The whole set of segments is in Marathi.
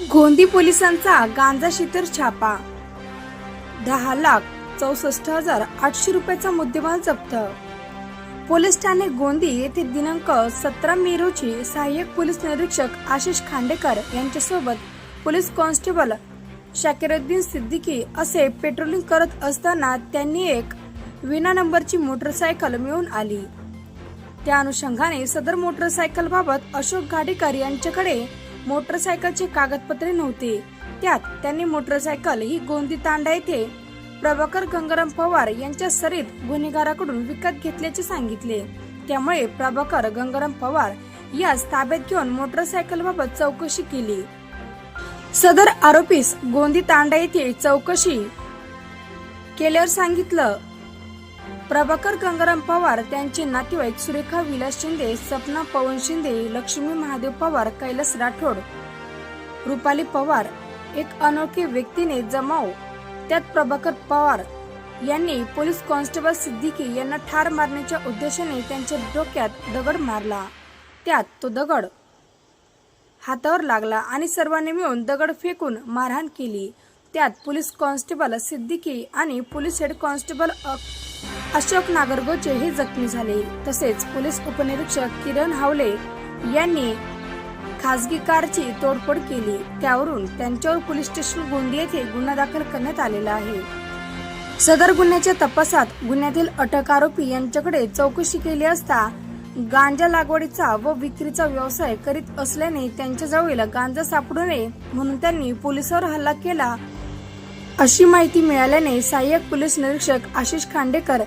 गोंदी पोलिसांचा गांजा शितर छापा. दहा लाख चौसष्ट हजार आठशे रुपयाचा मुद्देमाल जप्त. पोलीस ठाणे गोंदी येथे दिनांक सतरा मे रोजी सहाय्यक पोलीस निरीक्षक आशिष खांडेकर यांच्यासोबत पोलीस कॉन्स्टेबल शाकिरुद्दीन सिद्दीकी असे पेट्रोलिंग करत असताना त्यांनी एक विना नंबरची मोटरसायकल मिळून आली. त्या अनुषंगाने सदर मोटरसायकल बाबत अशोक गाडेकर यांच्याकडे मोटरसायकलचे कागदपत्रे नव्हते. त्यात त्यांनी मोटरसायकल ही गोंदी तांडा येथे प्रभाकर गंगाराम पवार यांच्या सरीत गुन्हेगाराकडून विकत घेतल्याचे सांगितले. त्यामुळे प्रभाकर गंगाराम पवार यास ताब्यात घेऊन मोटरसायकल बाबत चौकशी केली. सदर आरोपीस गोंदी तांडा येथे चौकशी केल्यावर सांगितलं प्रभाकर गंगाराम पवार त्यांचे नातेवाईक सुरेखा विलास शिंदे सपना पवन शिंदे लक्ष्मी महादेव पवार कैलास राठोड रुपाली पवार एक अनोळखी व्यक्तीने जमाव. त्यात प्रभाकर पवार यांनी पोलीस कॉन्स्टेबल सिद्दीकी यांना ठार मारण्याच्या उद्देशाने त्यांच्या डोक्यात दगड मारला. त्यात तो दगड हातावर लागला आणि सर्वांनी मिळून दगड फेकून मारहाण केली. त्यात पोलीस कॉन्स्टेबल सिद्दीकी आणि पोलीस हेड कॉन्स्टेबल अ- अशोक नागरगोचे हे जखमी झाले. तसेच पोलीस उपनिरीक्षक किरण हावले यांनी खासगी कारची तोडफोड केली. त्यावरून त्यांच्यावर पोलीस स्टेशन गोंदी येथे गुन्हा दाखल करण्यात आलेला आहे. सदर गुन्ह्याच्या तपासात गुन्ह्यातील अटक आरोपी यांच्याकडे चौकशी केली असता गांजा लागवडीचा व विक्रीचा व्यवसाय करीत असल्याने त्यांच्याजवळ गांजा सापडू नये म्हणून त्यांनी पोलिसावर हल्ला केला. अशी माहिती मिळाल्याने सहाय्यक पोलीस निरीक्षक आशिष खांडेकर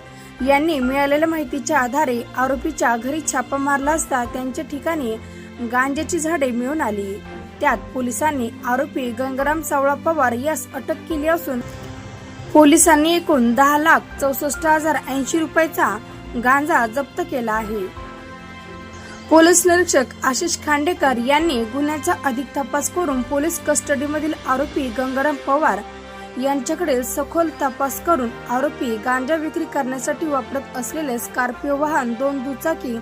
यांनी मिळालेल्या माहितीच्या आधारे आरोपीच्या घरी छापा मारला असता त्यांच्या ठिकाणी गांजाची झाडे मिळून आली. त्यात पोलिसांनी आरोपी गंगाराम सावळा पवार यास अटक केली असून पोलिसांनी एकूण दहा लाख चौसष्ट हजार ऐंशी रुपयाचा गांजा जप्त केला आहे. पोलीस निरीक्षक आशिष खांडेकर यांनी गुन्ह्याचा अधिक तपास करून पोलीस कस्टडीमधील आरोपी गंगाराम पवार यांच्याकडे सखोल तपास करून आरोपी गांजा विक्री करण्यासाठी वापरत असलेले स्कॉर्पिओ वाहन दोन दुचाकी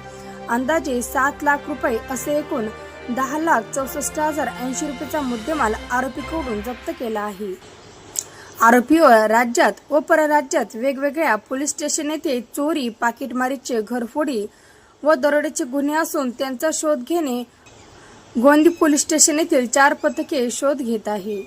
अंदाजे सात लाख रुपये असे एकूण दहा लाख चौसष्ट हजार ऐंशी रुपयाचा मुद्देमाल आरोपीकडून जप्त केला आहे. आरोपीवर राज्यात व परराज्यात वेगवेगळ्या पोलीस स्टेशन येथे चोरी पाकिटमारीचे घरफोडी व दरोड्याचे गुन्हे असून त्यांचा शोध घेणे गोंदी पोलीस स्टेशन येथील चार पथके शोध घेत आहे.